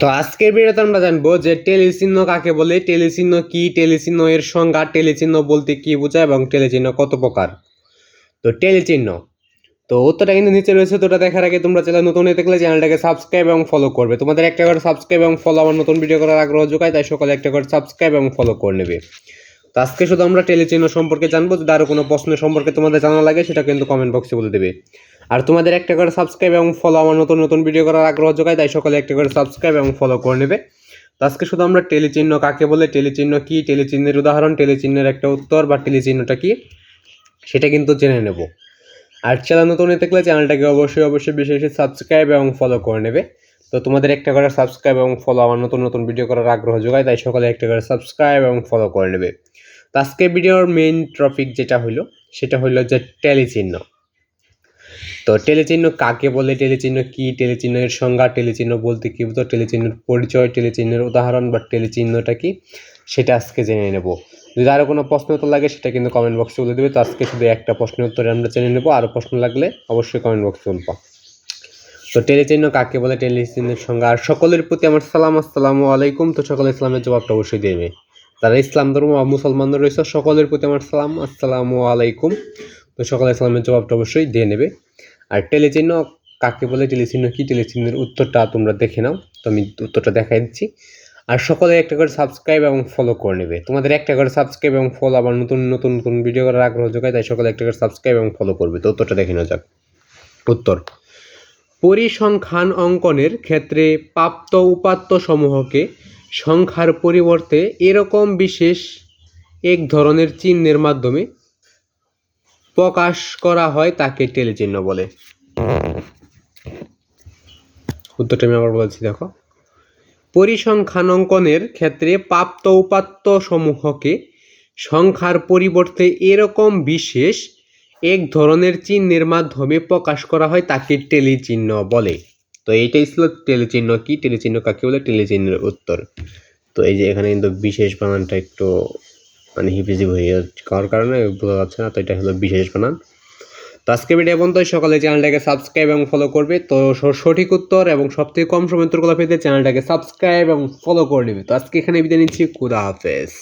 তো আজকের ভিডিওতে আমরা জানব যে টেলিচিহ্ন কাকে বলে, টেলিচিহ্ন কি, টেলিচিহ্ন এর সংজ্ঞা, টেলিচিহ্ন বলতে কি বোঝায় এবং টেলিচিহ্ন কত প্রকার? তো টেলিচিহ্ন, তো উত্তরটা কিন্তু নিচে রয়েছে, তো ওটা দেখার আগে তোমরা চ্যানেল নতুন হয়ে থাকলে চ্যানেলটাকে সাবস্ক্রাইব এবং ফলো করবে। তোমাদের একটা করে সাবস্ক্রাইব এবং ফলো আমার নতুন ভিডিও করার আগ্রহ যোগায়, তাই সকালে একটা করে সাবস্ক্রাইব এবং ফলো করে নেবে। তো আজকে শুধু আমরা টেলিচিহ্ন সম্পর্কে জানব, যদি আরও কোনো প্রশ্ন সম্পর্কে তোমাদের জানা লাগে, সেটা কিন্তু কমেন্ট বক্সে বলে দেবে। আর তোমাদের একটা করে সাবস্ক্রাইব এবং ফলো আমার নতুন নতুন ভিডিও করার আগ্রহ যোগায় তাই সকলে একটা করে সাবস্ক্রাইব এবং ফলো করে নেবে। তো আজকে শুধু আমরা টেলিচিহ্ন কাকে বলে, টেলিচিহ্ন কি, টেলিচিহ্নের উদাহরণ, টেলিচিহ্নের একটা উত্তর বা টেলিচিহ্নটা কি, সেটা কিন্তু জেনে নেব। আর চ্যানেল নতুন হয়ে থাকলে চ্যানেলটাকে অবশ্যই অবশ্যই বেশি বেশি সাবস্ক্রাইব এবং ফলো করে নেবে। তো তোমাদের একটা করে সাবস্ক্রাইব এবং ফলো আমার নতুন নতুন ভিডিও করার আগ্রহ যোগায় তাই সকলে একটা করে সাবস্ক্রাইব এবং ফলো করে নেবে। তো আজকে ভিডিওর মেইন টপিক যেটা হলো সেটা হলো যে টেলিচিহ্ন। তো টেলিচিহ্ন কাকে বলে? টেলিচিহ্ন কি? টেলিচিহ্নের সংজ্ঞা, টেলিচিহ্ন বলতে কি বুঝো? টেলিচিহ্নের পরিচয়, টেলিচিহ্নের উদাহরণ বা টেলিচিহ্নটা কি? সেটা আজকে জেনে নেব। যদি আরও কোনো প্রশ্ন উত্তর লাগে, সেটা কিন্তু কমেন্ট বক্সে বলে দেবে। তো আজকে শুধু একটা প্রশ্নের উত্তরে আমরা জেনে নেব। আরও প্রশ্ন লাগলে অবশ্যই কমেন্ট বক্সে বলব তো টেলিচিহ্ন কাকে বলে? টেলিচিহ্নের সংজ্ঞা। আর সকলের প্রতি আমার সালাম, আসসালামু আলাইকুম। তো সকলে ইসলামের জবাবটা অবশ্যই দেবে। তারা ইসলাম ধর্ম বা মুসলমান রয়েছে, সকলের প্রতি আমার সালাম, আসসালামু আলাইকুম। তো সকলে ইসলামের জবাবটা অবশ্যই দিয়ে নেবে। আর টেলিচিহ্ন, কাকে বলে টেলিচিহ্ন, কি টেলিচিহ্নের উত্তরটা তোমরা দেখে নাও। তো আমি উত্তরটা দেখাই দিচ্ছি। আর সকলে একটা করে সাবস্ক্রাইব এবং ফলো করে নেবে। তোমাদের একটা করে সাবস্ক্রাইব এবং ফলো আবার নতুন নতুন নতুন ভিডিও করার আগ্রহ যোগায়, তাই সকলে একটা করে সাবস্ক্রাইব এবং ফলো করবে। তো উত্তরটা দেখে নেওয়া যাক। উত্তর। পরিসংখ্যান অঙ্কনের ক্ষেত্রে প্রাপ্ত উপাত্ত সমূহকে সংখ্যার পরিবর্তে এরকম বিশেষ এক ধরনের চিহ্নের মাধ্যমে প্রকাশ করা হয় তাকে টেলিচিহ্ন বলে। উত্তরটা আমি আবার বলছি, দেখো। পরিসংখ্যান অঙ্কনের ক্ষেত্রে প্রাপ্ত উপাত্ত সমূহকে সংখ্যার পরিবর্তে এরকম বিশেষ এক ধরনের চিহ্নের মাধ্যমে প্রকাশ করা হয় তাকে টেলিচিহ্ন বলে। তো এইটাই ছিল টেলিচিহ্ন কি? টেলিচিহ্ন কাকে বলে? টেলিচিহ্নের উত্তর। তো এই যে এখানে কিন্তু বিশেষ বানানটা একটু মানে হিপিজিপ হয়ে যাওয়ার কারণে বোঝা যাচ্ছে না, তো এটা হলো বিশেষ বানান। তো আজকে ভিডিও পর্যন্ত সকালে চ্যানেলটাকে সাবস্ক্রাইব এবং ফলো করবে। তো সঠিক উত্তর এবং সবথেকে কম সময় উত্তরগুলো পেতে চ্যানেলটাকে সাবস্ক্রাইব এবং ফলো করে নেবে। তো আজকে এখানে বিদায় নিচ্ছি। কুদা হাফেজ।